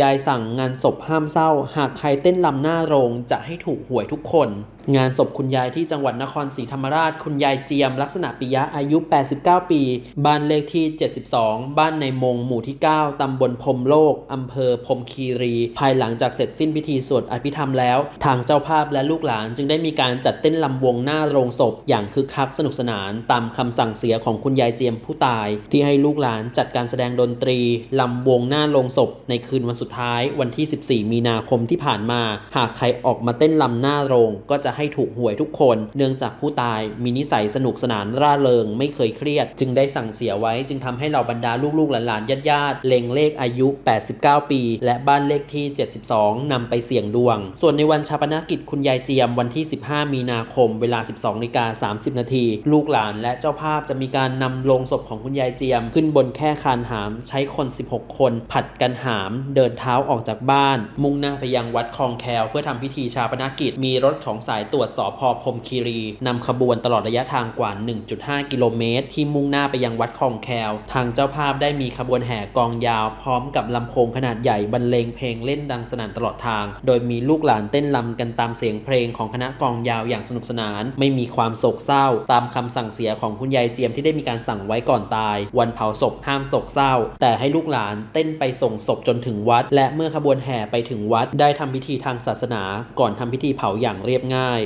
ยายสั่งงานศพห้ามเศร้า หากใครเต้นลำหน้าโรงจะให้ถูกหวยทุกคน งานศพคุณยายที่จังหวัดนครศรีธรรมราช คุณยายเจียมลักษณะปิยะอายุ 89 ปี บ้านเลขที่ 72 บ้านในมง หมู่ที่ 9 ตำบลพรมโลก อำเภอพรมคีรี ภายหลังจากเสร็จสิ้นพิธีสวดอภิธรรมแล้ว ทางเจ้าภาพและลูกหลานจึงได้มีการจัดเต้นลำวงหน้าโรงศพ อย่างคึกคักสนุกสนาน ตามคำสั่งเสียของคุณยายเจียมผู้ตาย ที่ให้ลูกหลานจัดการแสดงดนตรีลำวงหน้าโรงศพในคืนวันสุดท้ายวันที่ 14 มีนาคมที่ผ่านมา หากใครออกมาเต้นลำหน้าโรง ก็จะให้ถูกหวยทุกคน เนื่องจากผู้ตายมีนิสัยสนุกสนานร่าเริง ไม่เคยเครียด จึงได้สั่งเสียไว้ จึงทำให้เราบรรดาลูกๆหลานๆญาติๆเล็งเลขอายุ 89 ปี และบ้านเลขที่ 72นำไปเสี่ยงดวง ส่วนในวันชาปนกิจคุณยายเจียมวันที่ 15 มีนาคม เวลา 12นาฬิกา30 นาทีลูกหลานและเจ้าภาพจะมีการนำโลงศพของคุณยายเจียม ขึ้นบนแค่คานหาม ใช้คน 16 คน ผัดกันหาม เดินเท้าออกจากบ้าน มุ่งหน้าไปยังวัดคลองแคลเพื่อทำพิธีชาปนกิจ มีรถของสายตรวจสพพรมคีรีนำขบวนตลอดระยะทางกว่า 1.5 กิโลเมตร ที่มุ่งหน้าไปยังวัดคลองแคลทางเจ้าภาพได้มีขบวนแห่กองยาว พร้อมกับลำโพงขนาดใหญ่บรรเลงเพลงเล่นดังสนั่นตลอดทาง โดยมีลูกหลานเต้นรำกันตามเสียงเพลงของคณะกองยาวอย่างสนุกสนาน ไม่มีความโศกเศร้า ตามคำสั่งเสียของคุณยายเจียมที่ได้มีการสั่งไว้ก่อนตาย วันเผาศพห้ามโศกเศร้า แต่ให้ลูกหลานเต้นไปส่งศพจนถึงวันวัด และเมื่อขบวนแห่ไปถึงวัดได้ทำพิธีทางศาสนา ก่อนทำพิธีเผาอย่างเรียบง่าย